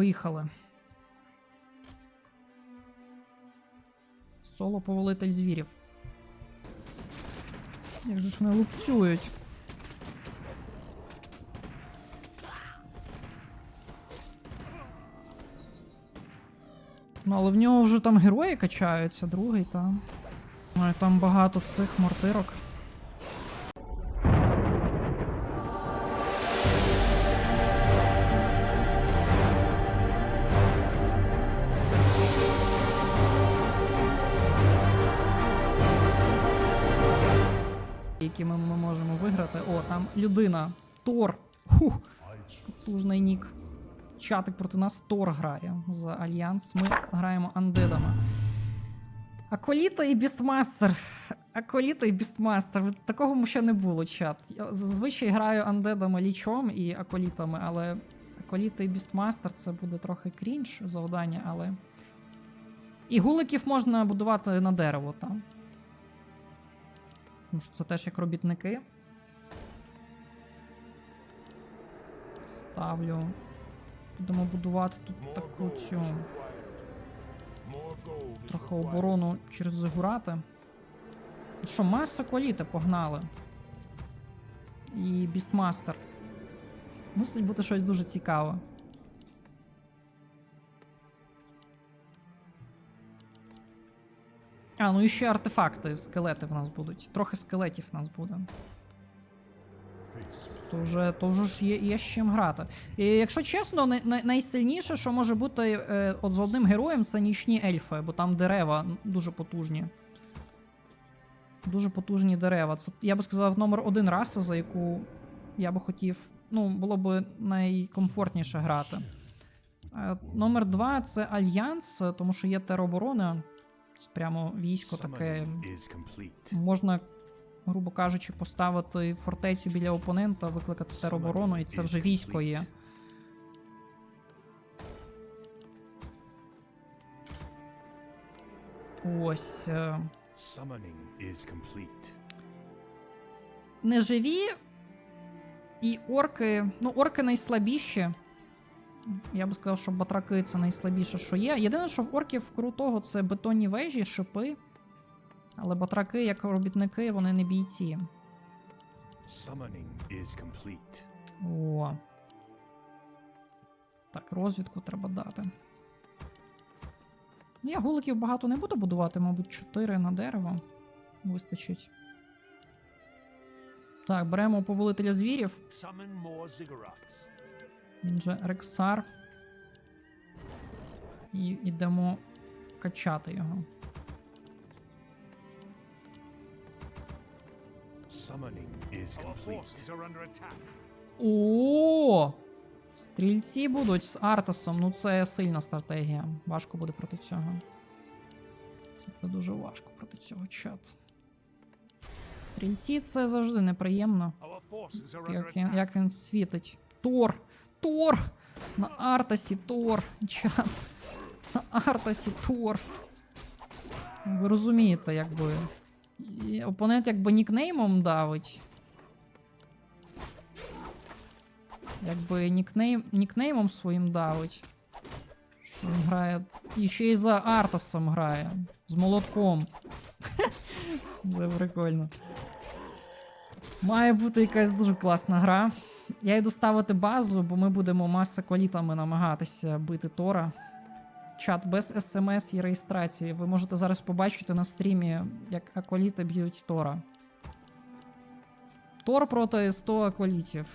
Поїхали. Соло повелитель звірів. Як же ж вони лупцюють? Ну, але в нього вже там герої качаються, другий там. Там багато цих мортирок. Людина. Тор. Хух. Потужний нік. Чатик проти нас Тор грає за Альянс. Ми граємо андедами. Аколіта і Бістмастер. Аколіта і Бістмастер. Такого ще не було, чат. Я зазвичай граю андедами лічом і аколітами, але Аколіта і Бістмастер це буде трохи крінж завдання, але. І гуликів можна будувати на дерево там. Тому що це теж як робітники. Ставлю. Будемо будувати тут таку цю трохи оборону через Зигурати. Що, маса коліти погнали. І Бістмастер. Мусить бути щось дуже цікаве. А, ну і ще артефакти, скелети в нас будуть. Трохи скелетів в нас буде. То вже, то вже ж є, є з чим грати. І якщо чесно, най, най, найсильніше, що може бути е, от з одним героєм, це нічні ельфи, бо там дерева дуже потужні. Дуже потужні дерева. Це, я би сказав, номер один раса, за яку я би хотів. Ну, було б найкомфортніше грати. Е, номер два це Альянс, тому що є тероборона. Це прямо військо таке. Можна, грубо кажучи, поставити фортецю біля опонента, викликати тероборону, і це вже військо є. Ось. е. Неживі і орки. Ну, орки найслабіші. Я би сказав, що батраки це найслабіше, що є. Єдине, що в орків крутого це бетонні вежі, шипи. Але батраки, як робітники, вони не бійці. О. Так, розвідку треба дати. Ну, Я гуликів багато не буду будувати, мабуть, 4 на дерево. Вистачить. Так, беремо повелителя звірів. Він же Рексар. І йдемо качати його. О! Стрільці будуть з Артасом. Ну це сильна стратегія. Важко буде проти цього. Це буде дуже важко проти цього чат. Стрільці це завжди неприємно. Як він, як він світить. Тор! Тор! На Артасі Тор! Чат! На Артасі Тор! Ви розумієте, якби. І опонент якби нікнеймом давить. Якби нікнейм, нікнеймом своїм давить. Що він грає. І ще й за Артасом грає. З молотком. Це прикольно. Має бути якась дуже класна гра. Я йду ставити базу, бо ми будемо маса колітами намагатися бити Тора. Чат без смс і реєстрації. Ви можете зараз побачити на стрімі, як аколіти б'ють Тора. Тор проти 100 аколітів.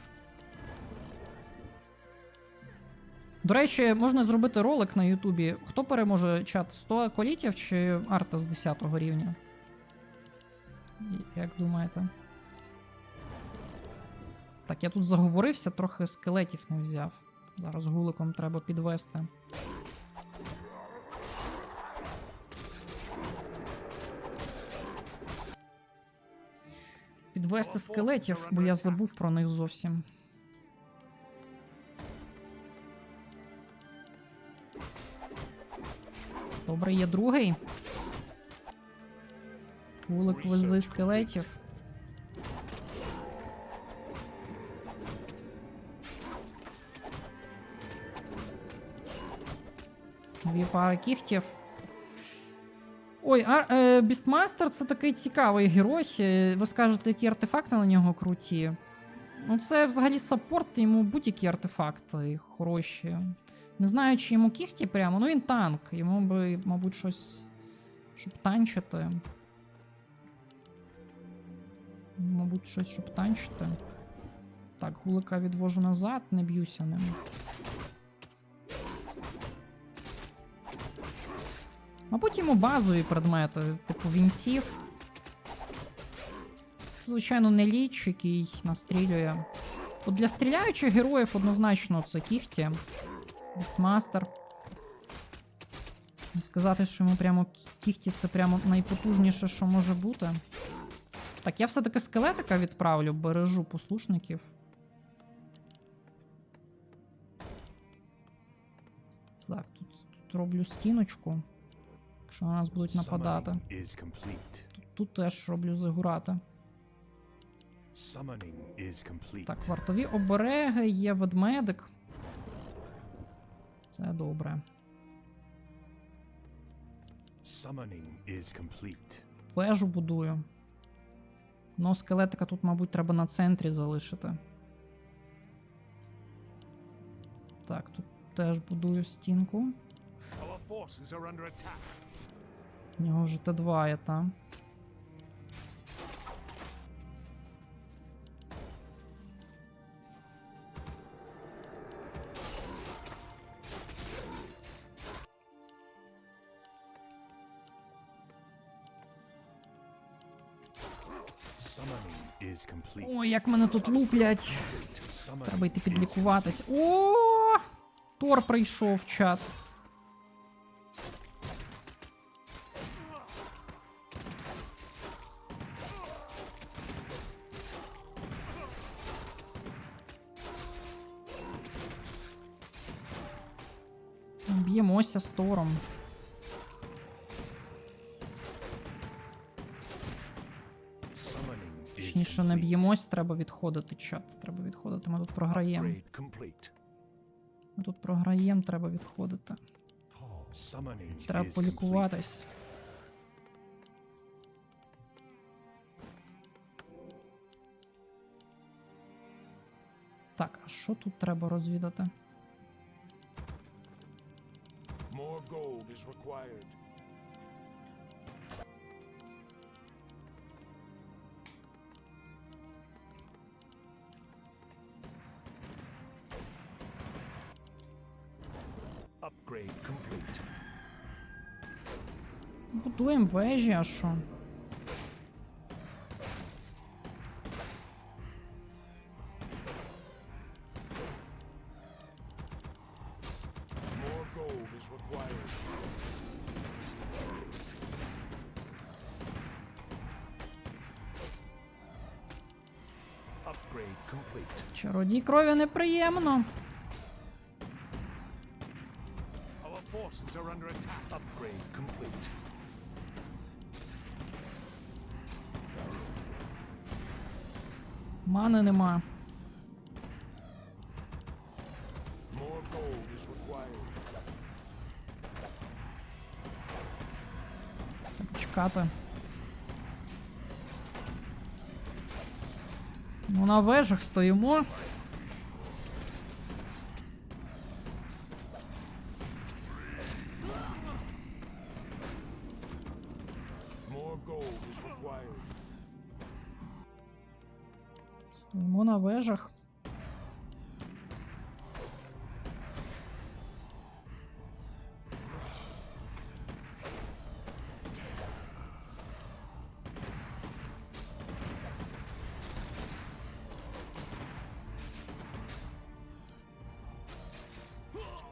До речі, можна зробити ролик на Ютубі. Хто переможе чат 100 аколітів чи арта з 10 рівня? Як думаєте? Так, я тут заговорився, трохи скелетів не взяв. Зараз гуликом треба підвести. Підвести скелетів, бо я забув про них зовсім. Добре, є другий. Гулик вези скелетів. Дві пари кіхтів. Ой, а, Бістмастер це такий цікавий герой. Е, Ви скажете, які артефакти на нього круті. Ну, це взагалі саппорт, йому будь-які артефакти хороші. Не знаю, чи йому кіхті прямо, ну він танк. Йому би, мабуть, щось. Щоб танчити. Мабуть, щось, щоб танчити. Так, гулика відвожу назад, не б'юся ним. Мабуть, йому базові предмети, типу вінців. Звичайно, не ліч, який настрілює. От для стріляючих героїв однозначно це кіхті. Бістмастер. Сказати, що йому прямо кіхті це прямо найпотужніше, що може бути. Так, я все-таки скелетика відправлю, бережу послушників. Так, тут, тут роблю стіночку. Якщо на нас будуть нападати. Тут, теж роблю загурати. Так, вартові обереги, є ведмедик. Це добре. Вежу будую. Ну, скелетика тут, мабуть, треба на центрі залишити. Так, тут теж будую стінку. Our forces are under attack. У нього вже Т2 є. Ой, як мене тут луплять. Треба йти підлікуватись. О! Тор прийшов в чат. Б'ємося з Тором. Точніше, не б'ємось, треба відходити, чат. Треба відходити. Ми тут програємо. Ми тут програємо, треба відходити. Треба полікуватись. Так, а що тут треба розвідати? required. Upgrade complete. Будуємо вежі, а що? Чародій крові неприємно. Мани нема. Чекати. Ну, на вежах стоїмо.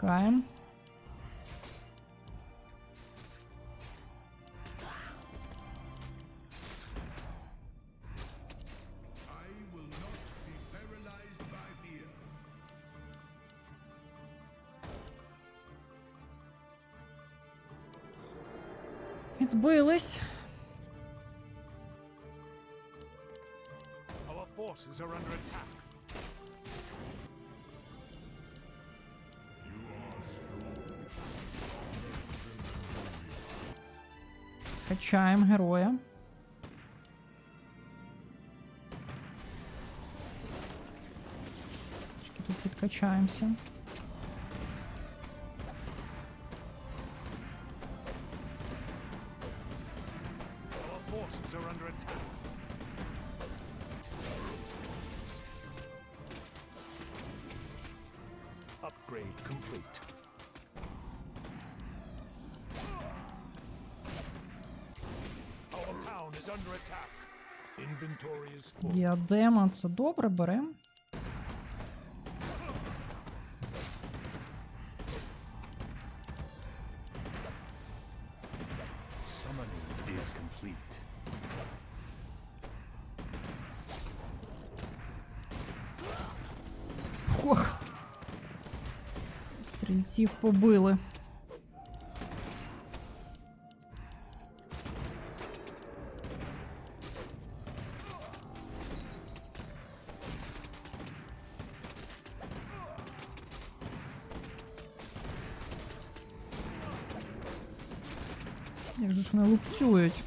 Ryan Качаємо героя. Тут підкачаємося. Діадема, це добре, complete. Фух. Стрільців побили. Як же ж вони лупцюють?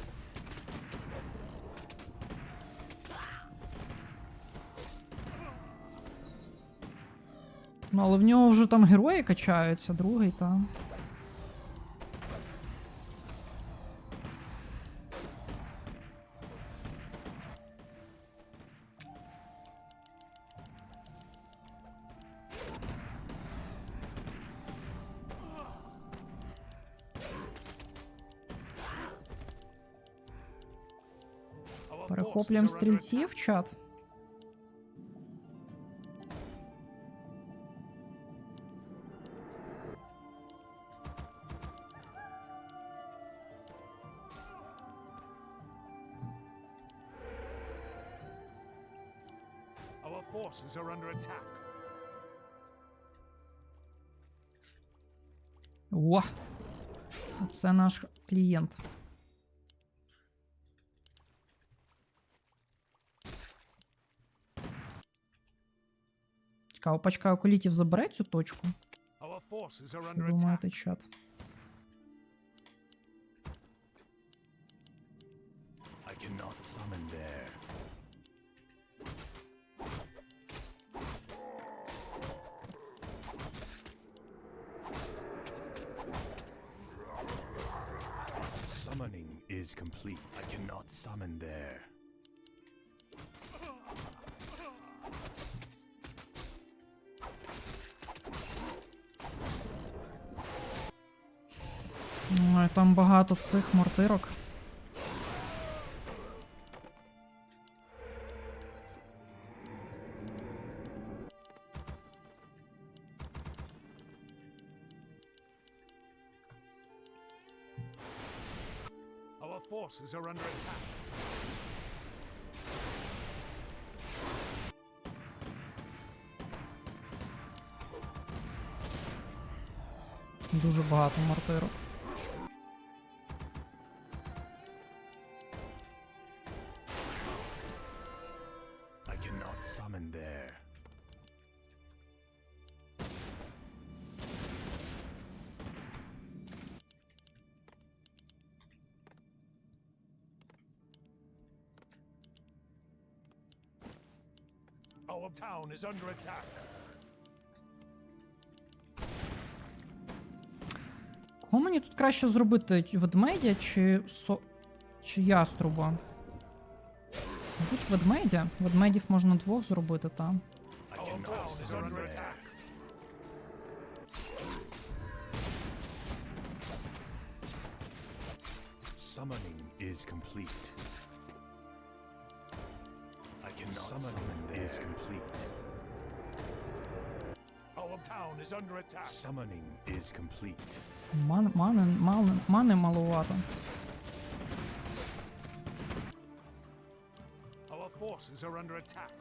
Ну, але в нього вже там герої качаються, другий там. Перехоплюємо forces are under attack. стрільців, чат. Our forces are under attack. О! Це наш клієнт. Цікаво, пачка околітів забере цю точку. Our forces are Що under attack. думаєте, чат? I cannot summon there. Summoning is complete. I cannot summon there. Ой, там багато цих мортирок. Forces are under attack. Дуже багато мортирок. Is under attack. Кого мені тут краще зробити? Ведмедя чи со. чи яструба? Мабуть, ведмедя. Ведмедів можна двох зробити attack. Summoning is complete. I cannot summon is complete. Our town is under attack. Summoning is complete. Ман, мани, мани, мани маловато. Our forces are under attack.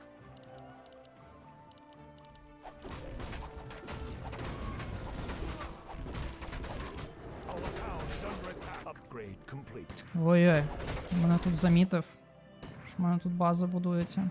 Our town is under attack. Upgrade complete. Ой-ой, мене тут замітив. Що в мене тут база будується.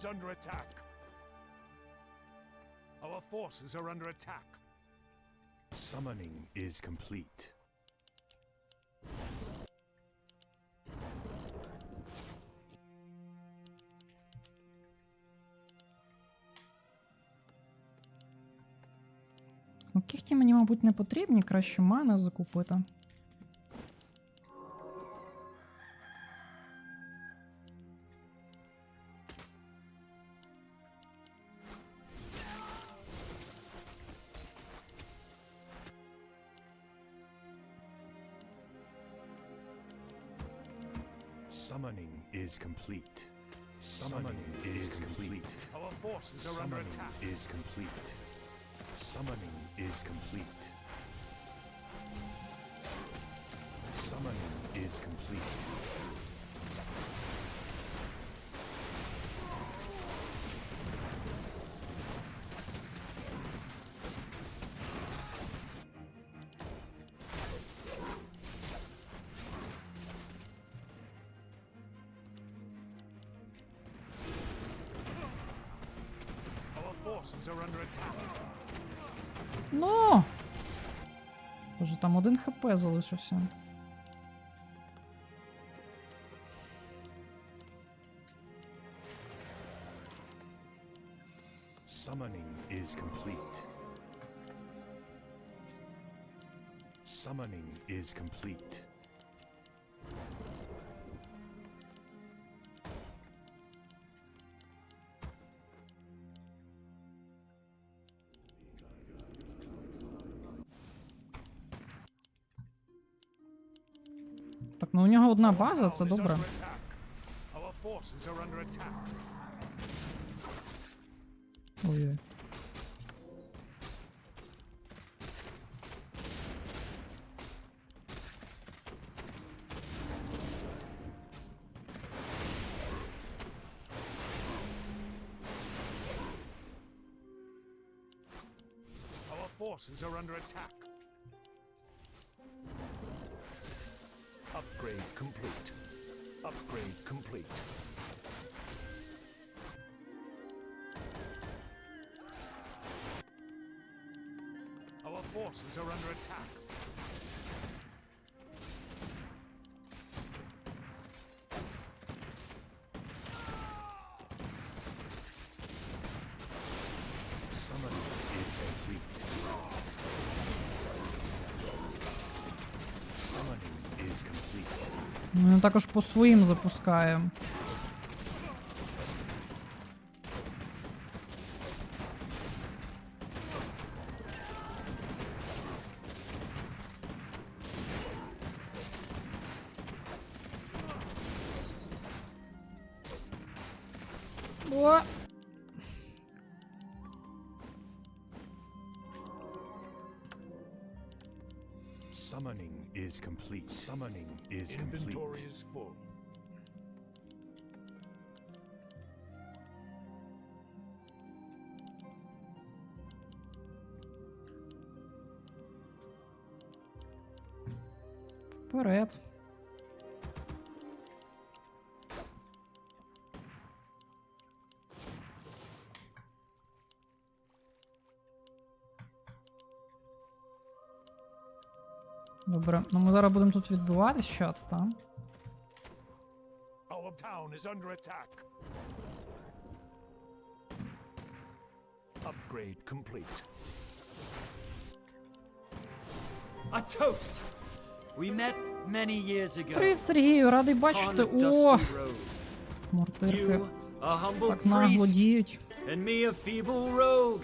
is under attack. Our forces are under attack. Summoning is complete. Ну, кіхті мені, мабуть, не потрібні, краще мани закупити. Forces are under Summoning attack. is complete. Summoning is complete. Summoning is complete. Ну! Уже там один хп залишився. Так, ну у нього одна Our база, town це is добре. under attack. Our forces are under attack. Ой-ой. Our forces are under attack. Our forces are under attack. Summoning is complete. Summoning is complete. Ми також по своїм запускаємо. Summoning is complete. Summoning is complete. Inventory is full. Вперед. Добре, ну ми зараз будемо тут відбивати щас, так? Our town is under attack. Upgrade complete. A toast! We met many years ago Привіт, Сергію, радий бачити. О, мортирки так нагло діють. and me, a feeble rogue.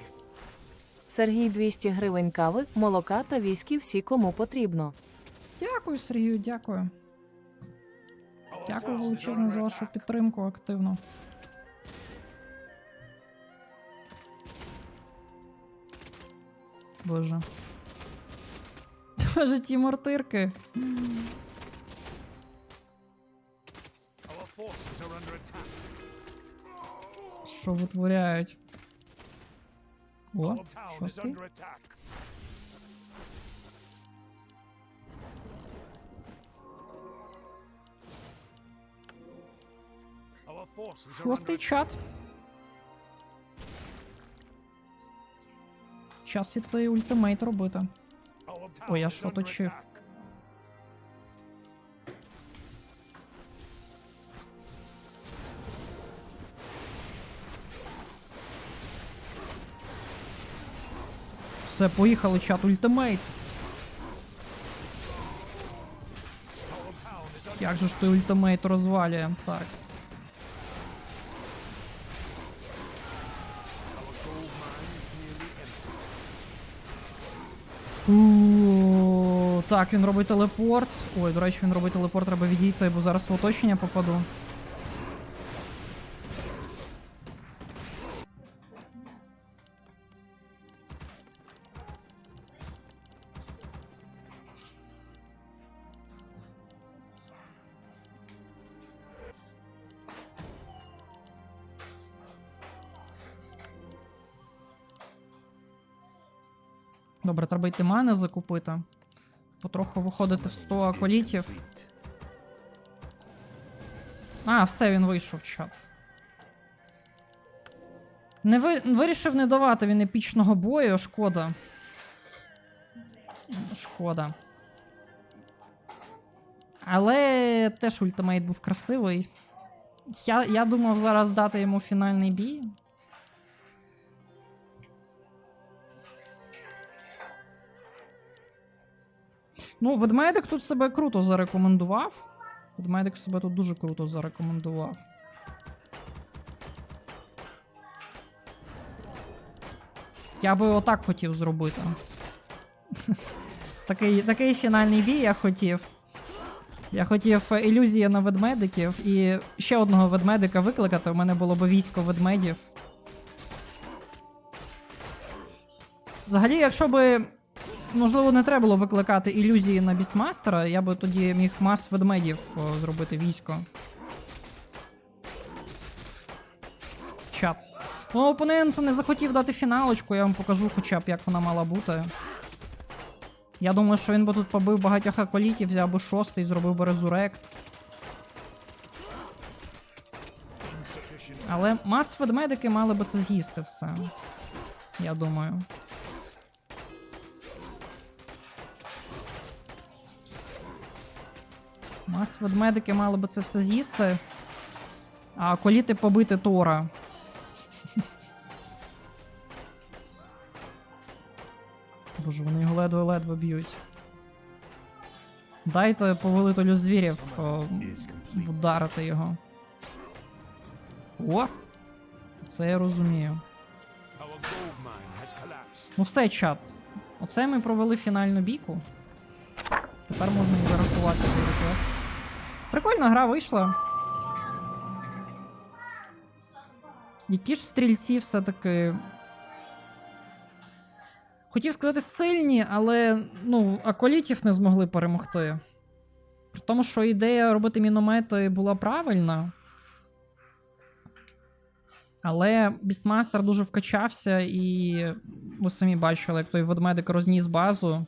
Сергій 200 гривень кави, молока та віскі всі кому потрібно. Дякую, Сергію, дякую. Дякую величезне за вашу підтримку активну. Боже. Боже, ті мортирки. Що витворяють? О, шостий. Шостий чат. Час іти ультимейт робити. Ой, я що точив? Все, поїхали, чат ультимейт. Як же ж той ультимейт розвалює? Так. Так, він робить телепорт. Ой, до речі, він робить телепорт, треба відійти, бо зараз в оточення попаду. Добре, треба йти мани закупити. Потроху виходити в 100 аколітів. А, все, він вийшов в чат. Не ви... Вирішив не давати він епічного бою, шкода. Шкода. Але теж ультимейт був красивий. Я, я думав зараз дати йому фінальний бій. Ну, ведмедик тут себе круто зарекомендував. Ведмедик себе тут дуже круто зарекомендував. Я би отак хотів зробити. такий, такий фінальний бій я хотів. Я хотів ілюзія на ведмедиків і ще одного ведмедика викликати. У мене було б військо ведмедів. Взагалі, якщо би можливо, не треба було викликати ілюзії на бістмастера, я би тоді міг мас ведмедів о, зробити військо. Чат. Ну, опонент не захотів дати фіналочку, я вам покажу хоча б, як вона мала бути. Я думаю, що він би тут побив багатьох аколітів, взяв би шостий, зробив би резурект. Але мас ведмедики мали би це з'їсти все. Я думаю. Мас ведмедики мали би це все з'їсти. А коліти побити Тора. Боже, вони його ледве-ледве б'ють. Дайте повелителю звірів о, вдарити його. О! Це я розумію. Ну все, чат. Оце ми провели фінальну бійку. Тепер можна і зарахувати цей реквест. Прикольна гра вийшла. Які ж стрільці все-таки. Хотів сказати сильні, але ну, аколітів не змогли перемогти. При тому, що ідея робити міномети була правильна. Але Бістмастер дуже вкачався, і ви самі бачили, як той ведмедик розніс базу.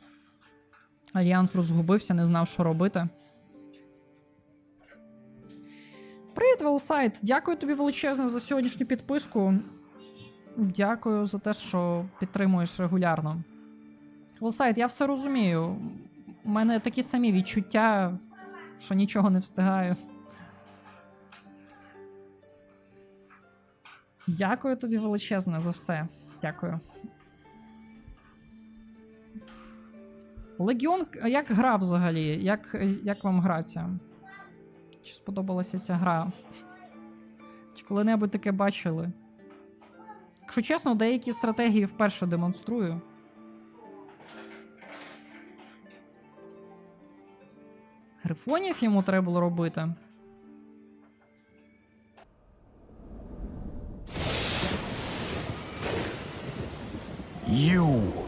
Альянс розгубився, не знав, що робити. Привіт, Велсайт! Дякую тобі величезне за сьогоднішню підписку. Дякую за те, що підтримуєш регулярно. Велсайт, я все розумію. У мене такі самі відчуття, що нічого не встигаю. Дякую тобі величезне за все. Дякую. Легіон, як гра взагалі? Як, як вам гра ця? Чи сподобалася ця гра? Чи коли-небудь таке бачили? Якщо чесно, деякі стратегії вперше демонструю. Грифонів йому треба було робити. You